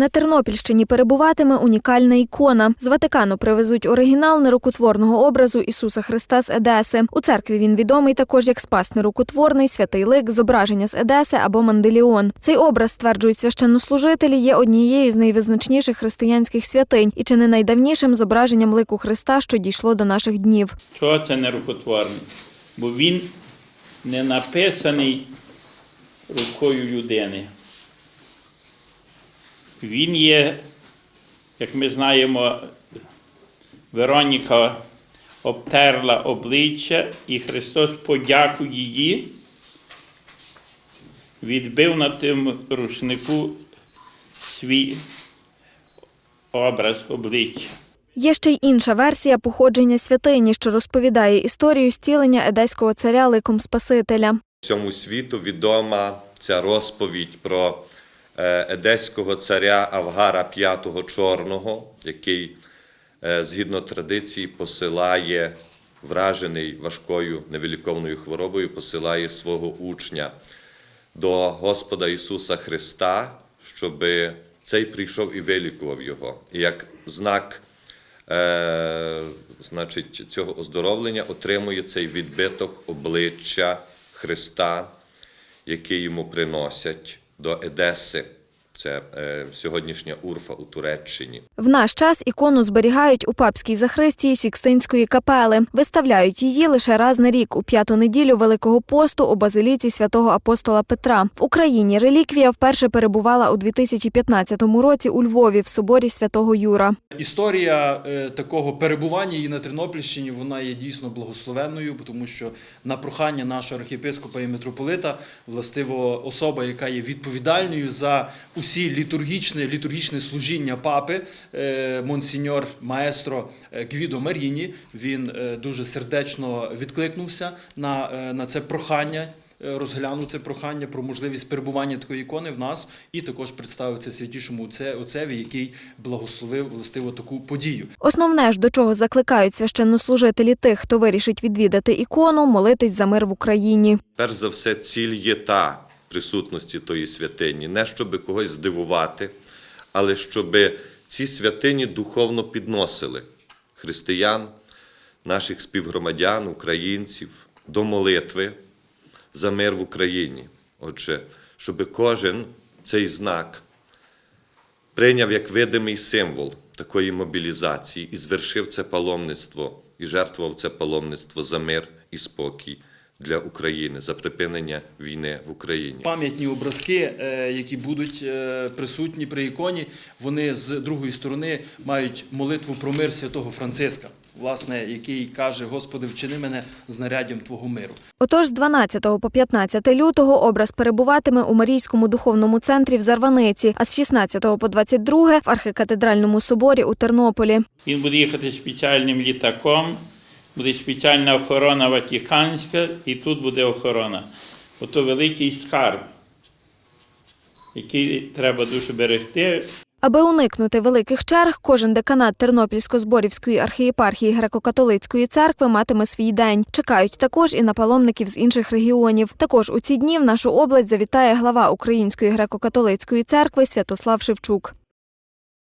На Тернопільщині перебуватиме унікальна ікона. З Ватикану привезуть оригінал нерукотворного образу Ісуса Христа з Едеси. У церкві він відомий також як спас нерукотворний, святий лик, зображення з Едеси або Манделіон. Цей образ, стверджують священнослужителі, є однією з найвизначніших християнських святинь і чи не найдавнішим зображенням лику Христа, що дійшло до наших днів. Чого це нерукотворний? Бо він не написаний рукою людини. Він є, як ми знаємо, Вероніка обтерла обличчя, і Христос подяку її відбив на тим рушнику свій образ обличчя. Є ще й інша версія походження святині, що розповідає історію зцілення едеського царя ликом Спасителя. Всьому світу відома ця розповідь про едеського царя Авгара V Чорного, який, е, згідно традиції, посилає вражений важкою невиліковною хворобою, посилає свого учня до Господа Ісуса Христа, щоб цей прийшов і вилікував його. І як знак е, значить, цього оздоровлення отримує цей відбиток обличчя Христа, який йому приносять до Едеси. Це е, сьогоднішня Урфа у Туреччині. В наш час ікону зберігають у папській захристії Сікстинської капели. Виставляють її лише раз на рік у п'яту неділю Великого посту у базиліці святого апостола Петра. В Україні реліквія вперше перебувала у 2015 році у Львові в соборі святого Юра. Історія е, такого перебування її на Тернопільщині вона є дійсно благословенною, тому що на прохання нашого архієпископа і митрополита, властиво особа, яка є відповідальною за усі літургічне, літургічне служіння папи, е, монсіньор маестро е, Гвідо Маріні, він е, дуже сердечно відкликнувся на, на це прохання. Розглянув це прохання про можливість перебування такої ікони в нас і також представив це святішому отце- отцеві, який благословив властиво таку подію. Основне ж, до чого закликають священнослужителі тих, хто вирішить відвідати ікону, молитись за мир в Україні. Перш за все, ціль є та присутності тої святині, не щоб когось здивувати, але щоб ці святині духовно підносили християн, наших співгромадян, українців до молитви за мир в Україні. Отже, щоб кожен цей знак прийняв як видимий символ такої мобілізації і звершив це паломництво, і жертвував це паломництво за мир і спокій для України, за припинення війни в Україні. Пам'ятні образки, е, які будуть е, присутні при іконі, вони з другої сторони мають молитву про мир святого Франциска, власне, який каже: Господи, вчини мене знаряддям Твого миру. Отож, з 12 по 15 лютого образ перебуватиме у Марійському духовному центрі в Зарваниці, а з 16 по 22 в архикатедральному соборі у Тернополі. Він буде їхати спеціальним літаком, буде спеціальна охорона Ватиканська, і тут буде охорона. Ото великий скарб, який треба дуже берегти. Аби уникнути великих черг, кожен деканат Тернопільсько-Зборівської архієпархії греко-католицької церкви матиме свій день. Чекають також і на паломників з інших регіонів. Також у ці дні в нашу область завітає глава Української греко-католицької церкви Святослав Шевчук.